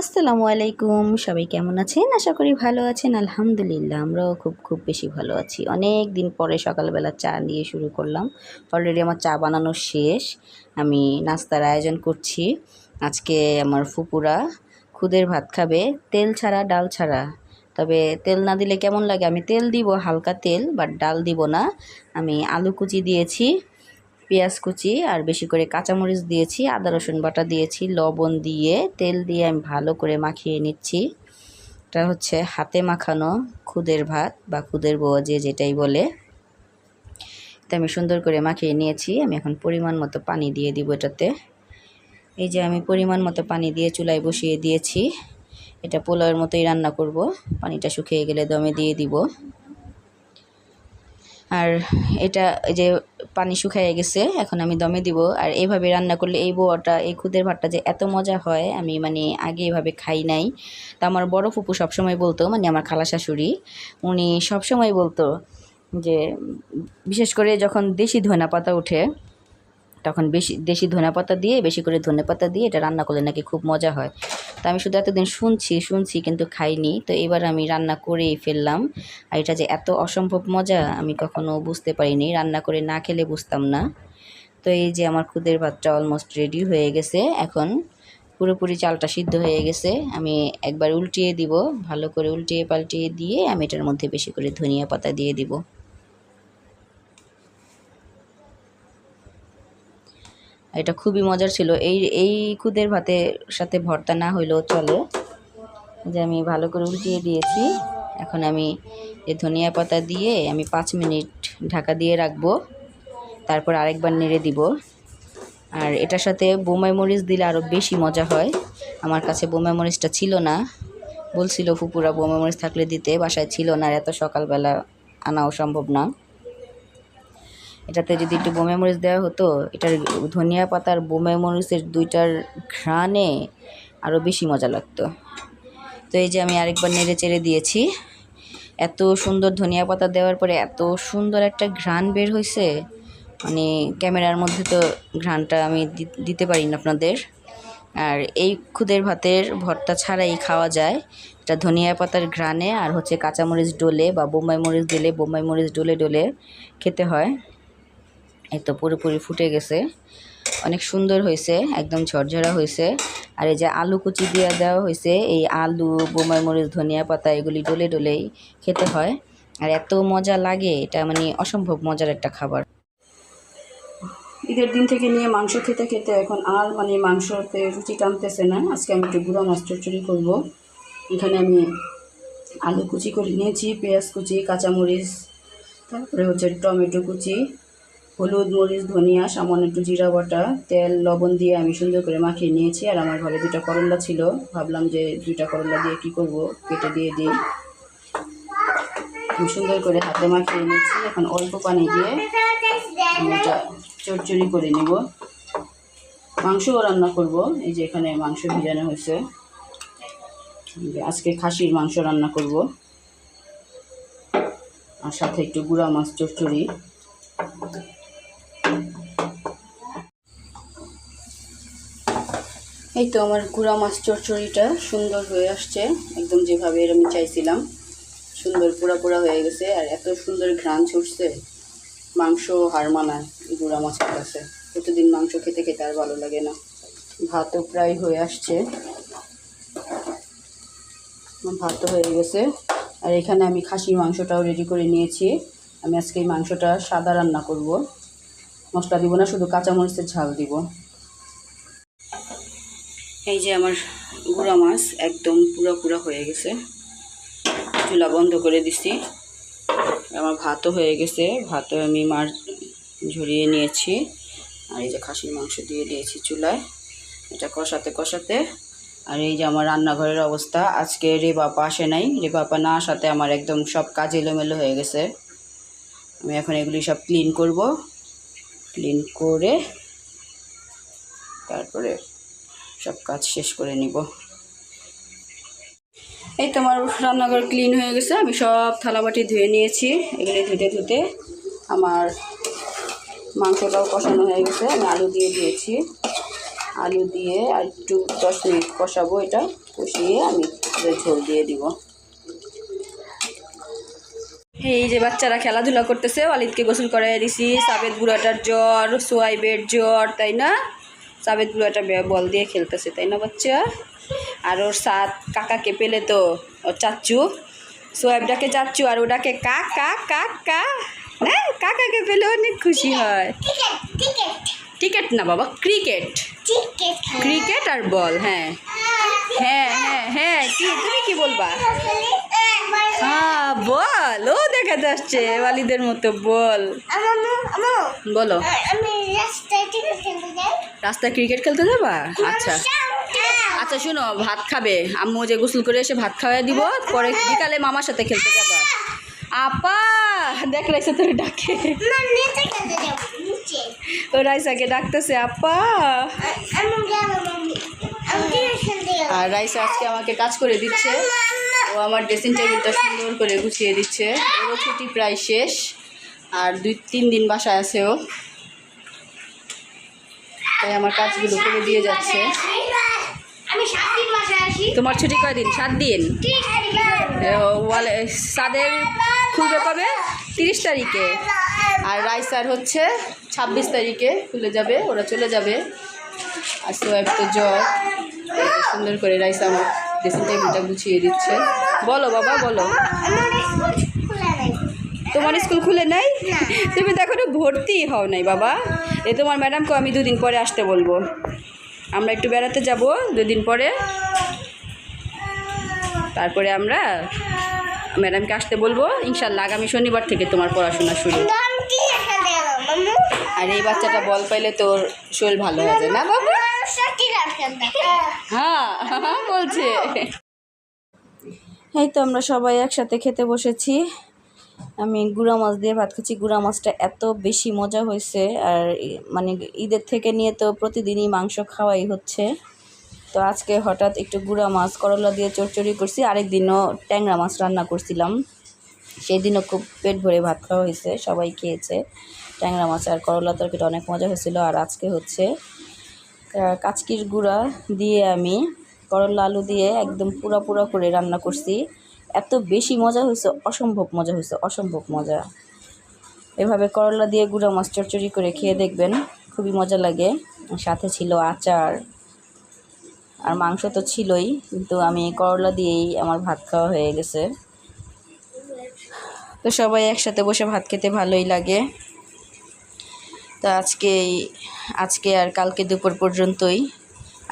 আসসালামু আলাইকুম, সবাই কেমন আছেন? আশা করি ভালো আছেন, আলহামদুলিল্লাহ, আমরাও খুব খুব বেশি ভালো আছি। অনেক দিন পরে সকালবেলা চা দিয়ে শুরু করলাম। অলরেডি আমার চা বানানো শেষ। আমি নাস্তার আয়োজন করছি। আজকে আমার ফুপুরা খুদের ভাত খাবে। তেল ছাড়া ডাল ছাড়া। তবে তেল না দিলে কেমন লাগে? আমি তেল দিব, হালকা তেল বাট ডাল দিব না। আমি আলু কুচি দিয়েছি। পেঁয়াজ কুচি আর বেশি করে কাঁচামরিচ দিয়েছি, আদা, রসুন বাটা দিয়েছি, লবণ দিয়ে, তেল দিয়ে আমি ভালো করে মাখিয়ে নিচ্ছি। এটা হচ্ছে হাতে মাখানো খুদের ভাত বা খুদের বউয়া যে যেটাই বলে। এটা আমি সুন্দর করে মাখিয়ে নিয়েছি, আমি এখন পরিমাণ মতো পানি দিয়ে দিব এটাতে। এই যে আমি পরিমাণ মতো পানি দিয়ে চুলায় বসিয়ে দিয়েছি, এটা পোলাওয়ের মতোই রান্না করব, পানিটা শুকিয়ে গেলে দমে দিয়ে দিব। আর এটা এই যে পানি শুকাইয়ে গেছে, এখন আমি দমে দিব। আর এইভাবে রান্না করলে এই বোয়াটা এই খুদের ভাতটা যে এত মজা হয়, আমি মানে আগে এভাবে খাই নাই। তা আমার বড় ফুপু সবসময় বলতো মানে আমার খালা শাশুড়ি, উনি সবসময় বলতো যে, বিশেষ করে যখন দেশি ধনা পাতা ওঠে তখন বেশি, দেশি ধনে পাতা দিয়ে, বেশি করে ধনে পাতা দিয়ে এটা রান্না করলে নাকি খুব মজা হয়। তো আমি শুধু এতদিন শুনছি শুনছি কিন্তু খাইনি। তো এবার আমি রান্না করেই ফেললাম। আর এটা যে এত অসম্ভব মজা, আমি কখনো বুঝতে পারিনি। রান্না করে না খেলে বুঝতাম না। তো এই যে আমার খুদের ভাতটা অলমোস্ট রেডি হয়ে গেছে। এখন পুরোপুরি চালটা সিদ্ধ হয়ে গেছে। আমি একবার উল্টিয়ে দিব। ভালো করে উল্টিয়ে পাল্টিয়ে দিয়ে আমি এটার মধ্যে বেশি করে ধনিয়া পাতা দিয়ে দিব। এটা খুবই মজার ছিল। এই এই খুদের ভাতের সাথে ভর্তা না হইলেও চলে। যে আমি ভালো করে উল্টিয়ে দিয়েছি। এখন আমি এই ধনিয়া পাতা দিয়ে আমি পাঁচ মিনিট ঢাকা দিয়ে রাখব। তারপর আরেকবার নেড়ে দিব। আর এটার সাথে বোমাই মরিচ দিলে আরও বেশি মজা হয়। আমার কাছে বোমাই মরিচটা ছিল না। বলছিল ফুপুরা বোমাই মরিচ থাকলে দিতে। বাসায় ছিল না এত সকালবেলা আনাও সম্ভব না। এটাতে যদি একটু বোমে মরিচ দেওয়া হতো, এটার ধনিয়া পাতার বোমে মরিচের দুইটার ঘ্রাণে আরও বেশি মজা লাগতো। তো এই যে আমি আরেকবার নেড়ে চেড়ে দিয়েছি। এত সুন্দর ধনিয়া পাতা দেওয়ার পরে এত সুন্দর একটা ঘ্রাণ বের হয়েছে মানে ক্যামেরার মধ্যে তো ঘ্রাণটা আমি দিতে পারি না আপনাদের। আর এই খুদের ভাতের ভর্তা ছাড়াই খাওয়া যায়। এটা ধনিয়া পাতার ঘ্রাণে আর হচ্ছে কাঁচামরিচ ডোলে বা বোম্বাই মরিচ দিলে বোম্বাই মরিচ ডোলে ডোলে খেতে হয়। এই তো পুরোপুরি ফুটে গেছে। অনেক সুন্দর হয়েছে, একদম ঝরঝরা হয়েছে। আর এই যে আলু কুচি দিয়ে দেওয়া হয়েছে, এই আলু বোমাই মরিচ, ধনিয়া পাতা, এগুলি ডলে ডলেই খেতে হয়। আর এত মজা লাগে, এটা মানে অসম্ভব মজার একটা খাবার। ঈদের দিন থেকে নিয়ে মাংস খেতে খেতে এখন আর মানে মাংসতে রুচি টানতেছে না। আজকে আমি একটু গুঁড়া মাছ চচ্চড়ি করব। এখানে আমি আলু কুচি করে নিয়েছি, পেঁয়াজ কুচি, কাঁচামরিচ, তারপরে হচ্ছে টমেটো কুচি। হলুদ, মরিচ, ধনিয়া, সামান্য একটু জিরা বাটা, তেল, লবণ দিয়ে আমি সুন্দর করে মাখিয়ে নিয়েছি। আর আমার ঘরে দুটা করলা ছিল। ভাবলাম যে দুটা করলা দিয়ে কি করব? কেটে দিয়ে দিই। আমি সুন্দর করে হাতে মাখিয়ে নিয়েছি। এখন অল্প পানি দিয়ে এটা চচ্চড়ি করে নেব। মাংসও রান্না করব। এই যে এখানে মাংস ভিজানো হয়েছে। আজকে খাসির মাংস রান্না করব। আর সাথে একটু গুঁড়া মাছ চচ্চড়ি এই তো আমার গুঁড়া মাছ চচ্চড়িটা সুন্দর হয়ে আসছে। একদম যেভাবে এর আমি চাইছিলাম। সুন্দর পোড়া পোড়া হয়ে গেছে আর এত সুন্দর ঘ্রাণ ছুটছে। মাংস হার মানায় এই গুঁড়া মাছের কাছে। প্রতিদিন মাংস খেতে খেতে আর ভালো লাগে না। ভাতও প্রায় হয়ে আসছে। ভাতও হয়ে গেছে। আর এখানে আমি খাসির মাংসটাও রেডি করে নিয়েছি। আমি আজকে এই মাংসটা সাদা রান্না করব। মশলা দিব না, শুধু কাঁচামরিচের ঝাল দিব। এই যে আমার গুঁড়া মাছ একদম পুরা পুরা হয়ে গেছে। চুলা বন্ধ করে দিছি। আমার ভাতও হয়ে গেছে। ভাতও আমি মার ঝরিয়ে নিয়েছি। আর এই যে খাসির মাংস দিয়ে দিয়েছি চুলায়। এটা কষাতে কষাতে। আর এই যে আমার রান্নাঘরের অবস্থা, আজকে রে বাপা আসে নাই। রে বাপা না আসাতে আমার একদম সব কাজ এলোমেলো হয়ে গেছে। আমি এখন এগুলি সব ক্লিন করব। ক্লিন করে তারপরে সব কাজ শেষ করে নিব। এই তো আমার রান্নাঘর ক্লিন হয়ে গেছে, আমি সব থালাবাটি ধুয়ে নিয়েছি, এগুলি ধুতে ধুতে আমার মাংসটাও কষানো হয়ে গেছে, আমি আলু দিয়ে দিয়েছি। আলু দিয়ে আর একটু দশ মিনিট কষাবো এটা, কষিয়ে আমি ঝোল দিয়ে দিব। এই যে বাচ্চারা খেলাধুলা করতেছে, ওয়ালিদকে গোসল করাই দিছি, সাবেদ বুড়াটার জ্বর সোয়াইবের জ্বর, তাই না? সাবেদ ব্লু একটা বল দিয়ে খেলতেছে, তাই না বাচ্চা? আর ওর সাত কাকাকে পেলে তো ওর চাচ্চু, সোহেবটাকে চাচ্চু আর ওটাকে কাক কাক। না কাকাকে পেলে অনেক খুশি হয়। টিকেট না বাবা, ক্রিকেট। ক্রিকেট আর বল হ্যাঁ। হ্যাঁ হ্যাঁ হ্যাঁ তুমি কি বলবা? হ্যাঁ বল, ও দেখা যাচ্ছে ওয়ালিদের মতো, বল। বলো। রাস্তায় ক্রিকেট খেলতে যাবা? আচ্ছা। আচ্ছা শুনো, ভাত খাবে। আম্মু যে গোসল করে এসে ভাত খাওয়াই দিব, পরে বিকালে মামার সাথে খেলতে যাবা। আপা, দেখ রাইসা তোর ডাকে। ও রাইসাকে ডাকতেছে আপা! আর রাইসা আজকে আমাকে কাজ করে দিচ্ছে। ও আমার ড্রেসিং টেবিলটা সুন্দর করে গুছিয়ে দিচ্ছে। ওরও ছুটি প্রায় শেষ। আর দুই তিন দিন বাসায় আছে ও। তাই আমার কাজগুলো করে দিয়ে যাচ্ছে। তোমার ছুটি কয়দিন সাত দিন? সাদের খুলবে কবে? তিরিশ তারিখে। আর রাইসার হচ্ছে ছাব্বিশ তারিখে খুলে যাবে, ওরা চলে যাবে। আর সোয়েব তো জ্বর সুন্দর করে রাইসা আমার ড্রেসিং টেবিলটা গুছিয়ে দিচ্ছে। বলো বাবা, বলো। তোমার স্কুল খুলে নাই? তুমি তো এখনও ভর্তি হও নাই বাবা। এ তোমার ম্যাডামকে আমি দুদিন পরে আসতে বলব। আমরা একটু বেড়াতে যাব দুদিন পরে। তারপরে আমরা ম্যাডামকে আসতে বলব। ইনশাল্লাহ আগামী শনিবার থেকে তোমার পড়াশোনা শুরু। আর এই বাচ্চাটা বল পাইলে তোর শরীর ভালো হয়ে যায়। না বাবা? হ্যাঁ হ্যাঁ বলছে। এই তো আমরা সবাই একসাথে খেতে বসেছি। আমি গুঁড়া মাছ দিয়ে ভাত খাচ্ছি। গুঁড়া মাছটা এত বেশি মজা হয়েছে। আর মানে ঈদের থেকে নিয়ে তো প্রতিদিনই মাংস খাওয়াই হচ্ছে। তো আজকে হঠাৎ একটু গুঁড়া মাছ, করলা দিয়ে চড়চড়ি করছি। আরেক দিনও ট্যাংরা মাছ রান্না করছিলাম। সেই দিনও খুব পেট ভরে ভাত খাওয়া হয়েছে। সবাই খেয়েছে। ট্যাংরা মাছ আর করলা তরকারিটা অনেক মজা হয়েছিল। আর আজকে হচ্ছে কাচকির গুঁড়া দিয়ে আমি করলা আলু দিয়ে একদম পুরা পুরা করে রান্না করছি। এত বেশি মজা হয়েছে, অসম্ভব মজা হয়েছে, অসম্ভব মজা। এভাবে করলা দিয়ে গুঁড়া মাছ চচ্চড়ি করে খেয়ে দেখবেন, খুবই মজা লাগে। সাথে ছিল আচার, আর মাংস তো ছিলই, কিন্তু আমি করলা দিয়েই আমার ভাত খাওয়া হয়ে গেছে। তো সবাই একসাথে বসে ভাত খেতে ভালোই লাগে। তো আজকে আজকে আর কালকে দুপুর পর্যন্তই।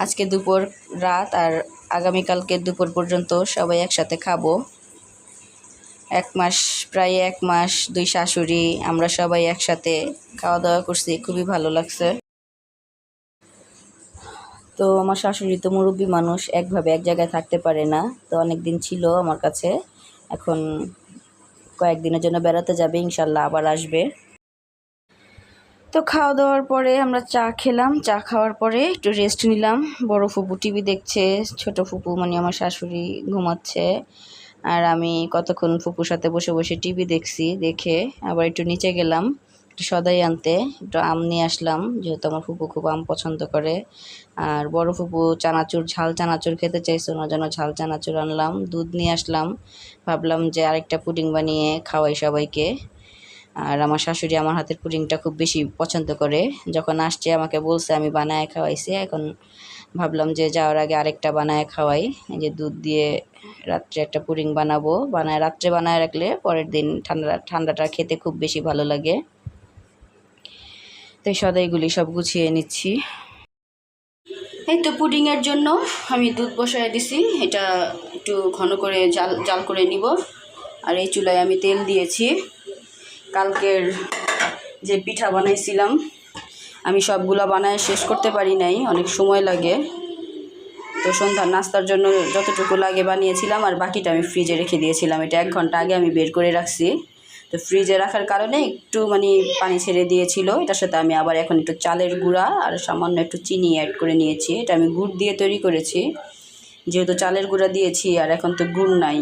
আজকে দুপুর রাত আর আগামীকালকে দুপুর পর্যন্ত সবাই একসাথে খাব। এক মাস, প্রায় এক মাস, দুই শাশুড়ি, আমরা সবাই একসাথে খাওয়া দাওয়া করছি, খুবই ভালো লাগছে। তো আমার শাশুড়ি তো মুরব্বী মানুষ, একভাবে এক জায়গায় থাকতে পারে না। তো অনেক দিন ছিল আমার কাছে। এখন কয়েকদিনের জন্য বেড়াতে যাবে, ইনশাল্লাহ আবার আসবে। তো খাওয়া দাওয়ার পরে আমরা চা খেলাম। চা খাওয়ার পরে একটু রেস্ট নিলাম। বড় ফুপু টিভি দেখছে, ছোট ফুপু মানে আমার শাশুড়ি ঘুমাচ্ছে। আর আমি কতক্ষণ ফুপুর সাথে বসে বসে টিভি দেখছি, দেখে আবার একটু নিচে গেলাম, একটু সদাই আনতে, একটু আম নিয়ে আসলাম, যেহেতু আমার ফুপু খুব আম পছন্দ করে। আর বড় ফুপু চানাচুর, ঝাল চানাচুর খেতে চাইছে, ওনার জন্য ঝাল চানাচুর আনলাম, দুধ নিয়ে আসলাম। ভাবলাম যে আরেকটা পুডিং বানিয়ে খাওয়াই সবাইকে। আর আমার শাশুড়ি আমার হাতের পুডিংটা খুব বেশি পছন্দ করে। যখন আসছে, আমাকে বলছে, আমি বানায় খাওয়াইছি। এখন ভাবলাম যে যাওয়ার আগে আরেকটা বানায় খাওয়াই। যে দুধ দিয়ে রাত্রে একটা পুডিং বানাবো। বানায়, রাত্রে বানায় রাখলে পরের দিন ঠান্ডা, ঠান্ডাটা খেতে খুব বেশি ভালো লাগে। তো এই সদাইগুলি সব গুছিয়ে নিচ্ছি। এই তো পুডিংয়ের জন্য আমি দুধ বসায় দিছি। এটা একটু ঘন করে জাল জাল করে নিব। আর এই চুলায় আমি তেল দিয়েছি। কালকের যে পিঠা বানাইছিলাম, আমি সবগুলো বানায় শেষ করতে পারি নাই, অনেক সময় লাগে। তো সন্ধ্যার নাস্তার জন্য যতটুকু লাগে বানিয়েছিলাম, আর বাকিটা আমি ফ্রিজে রেখে দিয়েছিলাম। এটা এক ঘণ্টা আগে আমি বের করে রাখছি। তো ফ্রিজে রাখার কারণে একটু মানে পানি ছেড়ে দিয়েছিল। এটার সাথে আমি আবার এখন একটু চালের গুঁড়া আর সামান্য একটু চিনি অ্যাড করে নিয়েছি। এটা আমি গুড় দিয়ে তৈরি করেছি। যেহেতু চালের গুঁড়া দিয়েছি, আর এখন তো গুড় নাই।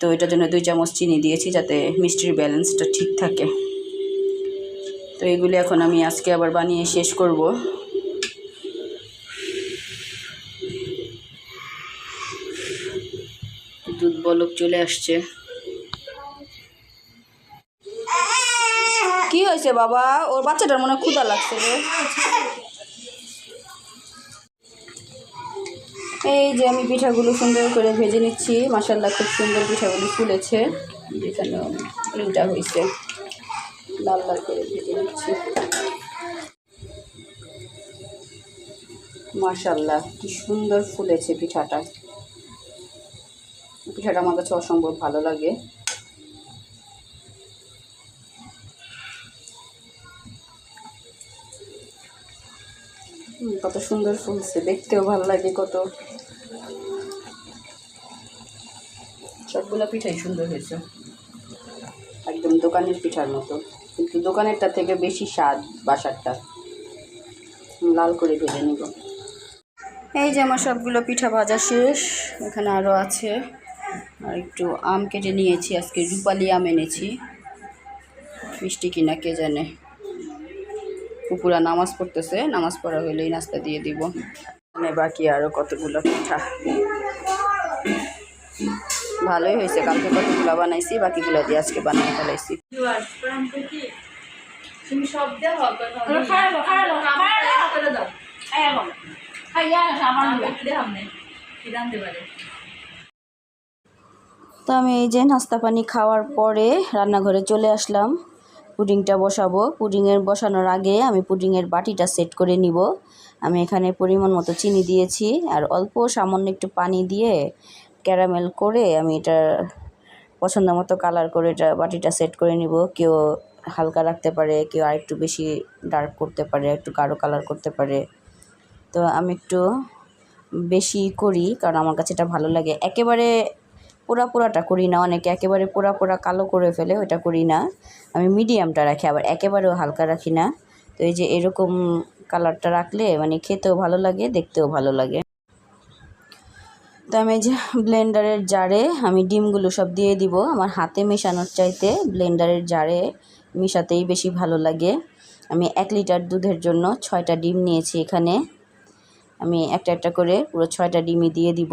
তো এটার জন্য দুই চামচ চিনি দিয়েছি যাতে মিষ্টির ব্যালেন্সটা ঠিক থাকে। তো এগুলি এখন আমি আজকে আবার বানিয়ে শেষ করব। দুধ বলক চলে আসছে। কি হয়েছে বাবা? ওর বাচ্চাটার মনে ক্ষুদা লাগছে রে। এই যে আমি পিঠাগুলো সুন্দর করে ভেজে নিচ্ছি। মাসাল্লাহ খুব সুন্দর পিঠাগুলো ফুলেছে। যেখানে উল্টা হয়েছে। লাল লাল করে ভেজে নিচ্ছি। মাশাল্লাহ কি সুন্দর ফুলেছে পিঠাটা। পিঠাটা আমার কাছে অসম্ভব ভালো লাগে। কত সুন্দর ফুলছে, দেখতেও ভালো লাগে কত। সবগুলো পিঠাই সুন্দর হয়েছে। একদম দোকানের পিঠার মতো। কিন্তু দোকানেরটা থেকে বেশি স্বাদ বাসারটা। লাল করে ভেজে নিব। এই যে আমার সবগুলো পিঠা ভাজা শেষ। এখানে আরও আছে। আর একটু আম কেটে নিয়েছি। আজকে রূপালি আম এনেছি। মিষ্টি কিনা কে জানে। কুকুরা নামাজ পড়তেছে। নামাজ পড়া হলেই নাস্তা দিয়ে দিব। মানে বাকি আরও কতগুলো পিঠা। ভালোই হয়েছে। কালকে কতগুলো বানাইছি বাকিগুলো দিয়ে আজকে বানিয়ে ফেলাইছি। তো আমি এই যে নাস্তা পানি খাওয়ার পরে রান্নাঘরে চলে আসলাম। পুডিংটা বসাবো। পুডিংয়ের বসানোর আগে আমি পুডিংয়ের বাটিটা সেট করে নিব। আমি এখানে পরিমাণ মতো চিনি দিয়েছি আর অল্প সামান্য একটু পানি দিয়ে ক্যারামেল করে আমি এটা পছন্দ মতো কালার করে এটা বাটিটা সেট করে নিব। কেউ হালকা রাখতে পারে, কেউ আর একটু বেশি ডার্ক করতে পারে, একটু গাঢ় কালার করতে পারে। তো আমি একটু বেশি করি কারণ আমার কাছে এটা ভালো লাগে। একেবারে পোড়া পোড়াটা করি না, অনেকে একেবারে পোড়া পোড়া কালো করে ফেলে ওইটা করি না। আমি মিডিয়ামটা রাখি, আবার একেবারেও হালকা রাখি না। তো এই যে এরকম কালারটা রাখলে মানে খেতেও ভালো লাগে, দেখতেও ভালো লাগে। তো আমি যে ব্লেন্ডারের জারে আমি ডিমগুলো সব দিয়ে দিব। আমার হাতে মেশানোর চাইতে ব্লেন্ডারের জারে মেশাতেই বেশি ভালো লাগে। আমি এক লিটার দুধের জন্য ছয়টা ডিম নিয়েছি এখানে। আমি একটা একটা করে পুরো ছয়টা ডিমই দিয়ে দিব।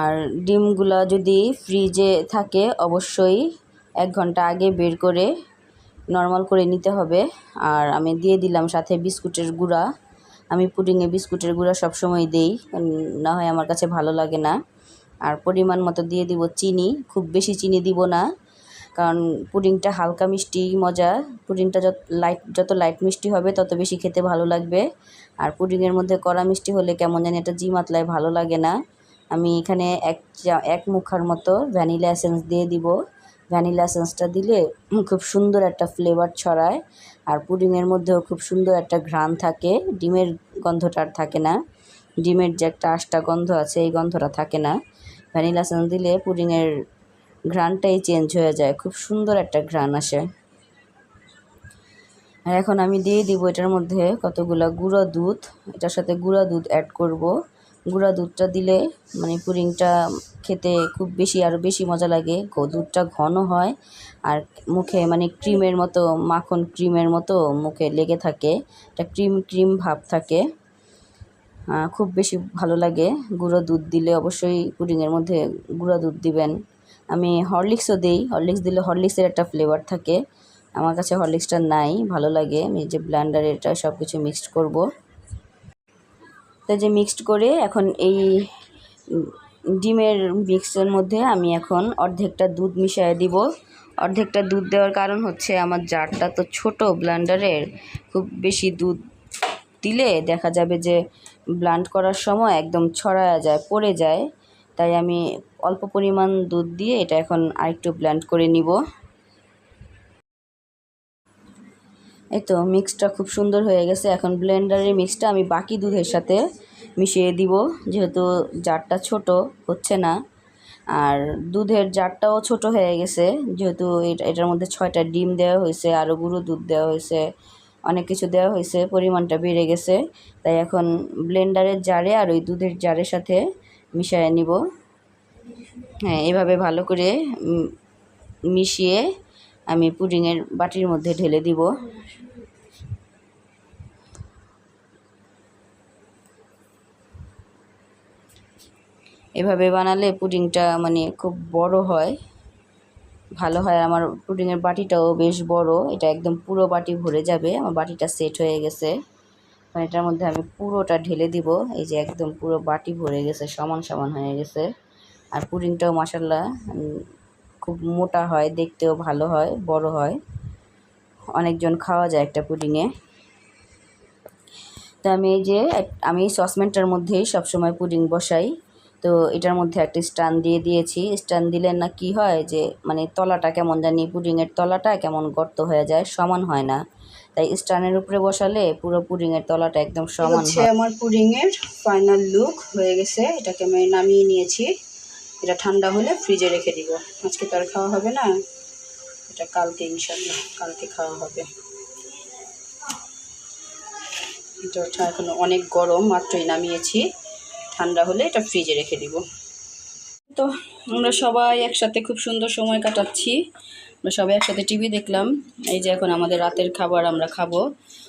আর ডিমগুলো যদি ফ্রিজে থাকে অবশ্যই এক ঘণ্টা আগে বের করে নর্মাল করে নিতে হবে। আর আমি দিয়ে দিলাম সাথে বিস্কুটের গুঁড়া। আমি পুডিংয়ে বিস্কুটের গুঁড়া সবসময় দেই না হয় আমার কাছে ভালো লাগে না। আর পরিমাণ মতো দিয়ে দিব চিনি, খুব বেশি চিনি দিব না। কারণ পুডিংটা হালকা মিষ্টি মজা। পুডিংটা যত লাইট যত লাইট মিষ্টি হবে, তত বেশি খেতে ভালো লাগবে। আর পুডিংয়ের মধ্যে কড়া মিষ্টি হলে কেমন জানি একটা জি মাতলায় ভালো লাগে না। আমি এখানে এক এক মুখার মতো ভ্যানিলা এসেন্স দিয়ে দিব। ভ্যানিলা এসেন্সটা দিলে খুব সুন্দর একটা ফ্লেভার ছড়ায়। আর পুডিংয়ের মধ্যেও খুব সুন্দর একটা ঘ্রাণ থাকে। ডিমের গন্ধটা আর থাকে না। ডিমের যে একটা আষ্টা গন্ধ আছে, এই গন্ধটা থাকে না। ভ্যানিলা এসেন্স দিলে পুডিংয়ের ঘ্রাণটাই চেঞ্জ হয়ে যায়। খুব সুন্দর একটা ঘ্রাণ আসে। আর এখন আমি দিয়ে দিব এটার মধ্যে কতগুলা গুঁড়ো দুধ। এটার সাথে গুঁড়া দুধ অ্যাড করব। গুঁড়া দুধটা দিলে মানে পুডিংটা খেতে খুব বেশি আরও বেশি মজা লাগে। দুধটা ঘন হয়, আর মুখে মানে ক্রিমের মতো, মাখন ক্রিমের মতো মুখে লেগে থাকে। একটা ক্রিম ক্রিম ভাব থাকে। খুব বেশি ভালো লাগে। গুঁড়ো দুধ দিলে অবশ্যই পুডিংয়ের মধ্যে গুঁড়া দুধ দিবেন। আমি হরলিক্সও দিই। হরলিক্স দিলে হরলিক্সের একটা ফ্লেভার থাকে। আমার কাছে হরলিক্সটা নাই, ভালো লাগে। আমি যে ব্লেন্ডারে এটা সব কিছু মিক্সড করব। তো যে মিক্সড করে এখন এই ডিমের মিক্সের মধ্যে আমি এখন অর্ধেকটা দুধ মিশিয়ে দিব। অর্ধেকটা দুধ দেওয়ার কারণ হচ্ছে আমার জারটা তো ছোট ব্লেন্ডারের। খুব বেশি দুধ দিলে দেখা যাবে যে ব্লান্ড করার সময় একদম ছড়ায়া যায়, পড়ে যায়। তাই আমি অল্প পরিমাণ দুধ দিয়ে এটা এখন আরেকটু ব্লেন্ড করে নিব। এই তো মিক্সটা খুব সুন্দর হয়ে গেছে। এখন ব্লেন্ডারের মিক্সটা আমি বাকি দুধের সাথে মিশিয়ে দিব। যেহেতু জারটা ছোট, হচ্ছে না। আর দুধের জারটাও ছোট হয়ে গেছে। যেহেতু এটা, এটার মধ্যে ছয়টা ডিম দেওয়া হয়েছে, আরও গুঁড়ো দুধ দেওয়া হয়েছে, অনেক কিছু দেওয়া হয়েছে, পরিমাণটা বেড়ে গেছে। তাই এখন ব্লেন্ডারের জারে আর ওই দুধের জারের সাথে মিশিয়ে নিব। হ্যাঁ এভাবে ভালো করে মিশিয়ে আমি পুডিংয়ের বাটির মধ্যে ঢেলে দিব। এভাবে বানালে পুডিংটা মানে খুব বড় হয়। ভালো হয়। আমার পুডিংয়ের বাটিটাও বেশ বড়। এটা একদম পুরো বাটি ভরে যাবে। আমার বাটিটা সেট হয়ে গেছে। মানে এটার মধ্যে আমি পুরোটা ঢেলে দিব। এই যে একদম পুরো বাটি ভরে গেছে, সমান সমান হয়ে গেছে। আর পুডিংটাও মাসাল্লাহ খুব মোটা হয়, দেখতেও ভালো হয়, বড় হয়। অনেকজন খাওয়া যায় একটা পুডিংয়ে। তো আমি এই যে, আমি এই সসপ্যানটার মধ্যেই সবসময় পুডিং বসাই। তো এটার মধ্যে একটা স্ট্যান্ড দিয়ে দিয়েছি। স্ট্যান্ড দিলে না কি হয় যে মানে তলাটা কেমন জানি পুডিংয়ের তলাটা কেমন গর্ত হয়ে যায় সমান হয় না। তাই স্ট্যান্ডের উপরে বসালে পুরো পুডিংয়ের তলাটা একদম সমান হচ্ছে আমার পুডিংয়ের ফাইনাল লুক হয়ে গেছে। এটাকে আমি নামিয়ে নিয়েছি। এটা ঠান্ডা হলে ফ্রিজে রেখে দিব। আজকে তো আর খাওয়া হবে না। এটা কালকে ইনশাল্লাহ কালকে খাওয়া হবে। এটা এখন অনেক গরম মাত্রই নামিয়েছি। ঠান্ডা হলে এটা ফ্রিজে রেখে দিব। তো আমরা সবাই একসাথে খুব সুন্দর সময় কাটাচ্ছি। আমরা সবাই একসাথে টিভি দেখলাম। এই যে এখন আমাদের রাতের খাবার আমরা খাব।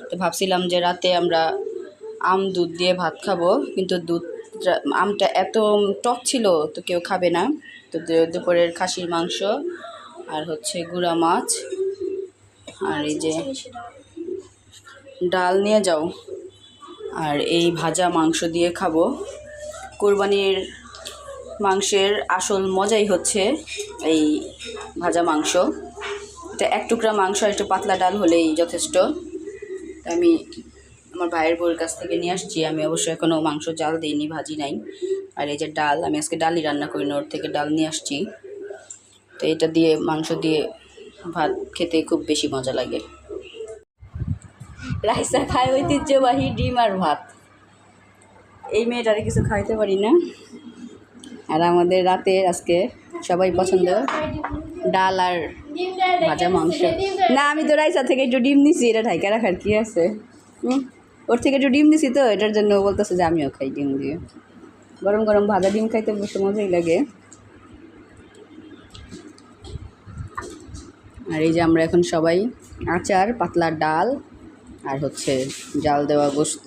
তো ভাবছিলাম যে রাতে আমরা আম, দুধ দিয়ে ভাত খাব, কিন্তু দুধ আমটা এত টক ছিল, তো কেউ খাবে না। তো দুপুরের খাসির মাংস আর হচ্ছে গুঁড়া মাছ আর এই যে ডাল নিয়ে যাও। আর এই ভাজা মাংস দিয়ে খাব। কোরবানির মাংসের আসল মজাই হচ্ছে এই ভাজা মাংস। এটা এক টুকরা মাংস একটু পাতলা ডাল হলেই যথেষ্ট। আমি আমার ভাইয়ের বউয়ের কাছ থেকে নিয়ে আসছি। আমি অবশ্য এখনও মাংস জাল দিইনি, ভাজি নাই। আর এই যে ডাল, আমি আজকে ডালই রান্না করি না, ওর থেকে ডাল নিয়ে আসছি। তো এটা দিয়ে, মাংস দিয়ে ভাত খেতে খুব বেশি মজা লাগে। রাইসা খায় ঐতিহ্যবাহী ডিম আর ভাত। এই মেয়েটারে কিছু খাইতে পারি না। আর আমাদের রাতে আজকে সবাই পছন্দ ডাল আর ভাজা মাংস। না, আমি তো রাইসা থেকে একটু ডিম নিছি, এটা ঢাইকা রাখার কি আছে? ওর থেকে একটু ডিম নিছি তো, এটার জন্য বলতেছে যে আমিও খাই ডিম দিয়ে। গরম গরম ভাজা ডিম খাইতে বসে মজাই লাগে। আর এই যে আমরা এখন সবাই আচার, পাতলা ডাল আর হচ্ছে জাল দেওয়া গোস্ত।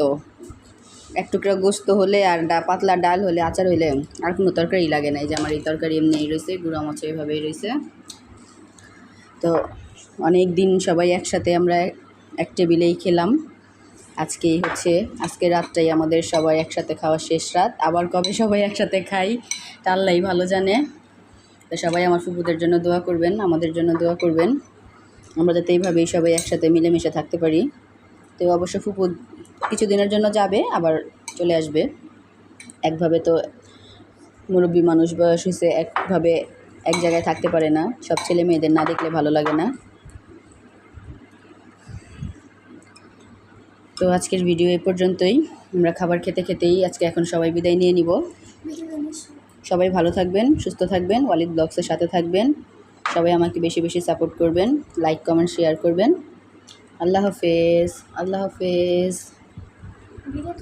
এক টুকরা গোস্ত হলে আর ডা পাতলা ডাল হলে আচার হইলে আর কোনো তরকারি লাগে না। এই যে আমার এই তরকারি এমনিই রয়েছে, গুঁড়া মাছ এভাবেই রয়েছে। তো অনেক দিন সবাই একসাথে আমরা এক টেবিলেই খেলাম। আজকেই হচ্ছে, আজকে রাতটাই আমাদের সবাই একসাথে খাওয়া শেষ রাত। আবার কবে সবাই একসাথে খাই, তা আল্লাহই ভালো জানে। তো সবাই আমার ফুপুদের জন্য দোয়া করবেন, আমাদের জন্য দোয়া করবেন। আমরা যাতে এইভাবেই সবাই একসাথে মিলেমিশে থাকতে পারি। তো অবশ্য ফুপু কিছুদিনের জন্য যাবে, আবার চলে আসবে। একভাবে তো মুরব্বী মানুষ বয়স হয়েছে একভাবে এক জায়গায় থাকতে পারে না। সব ছেলে মেয়েদের না দেখলে ভালো লাগে না। তো আজকের ভিডিও এ পর্যন্তই। আমরা খাবার খেতে খেতেই আজকে এখন সবাই বিদায় নিয়ে নিব। সবাই ভালো থাকবেন, সুস্থ থাকবেন, ওয়ালিদ ব্লগসের সাথে থাকবেন। সবাই আমাকে বেশি বেশি সাপোর্ট করবেন, লাইক, কমেন্ট, শেয়ার করবেন। আল্লাহ হাফেজ আল্লাহ হাফেজ। 미래도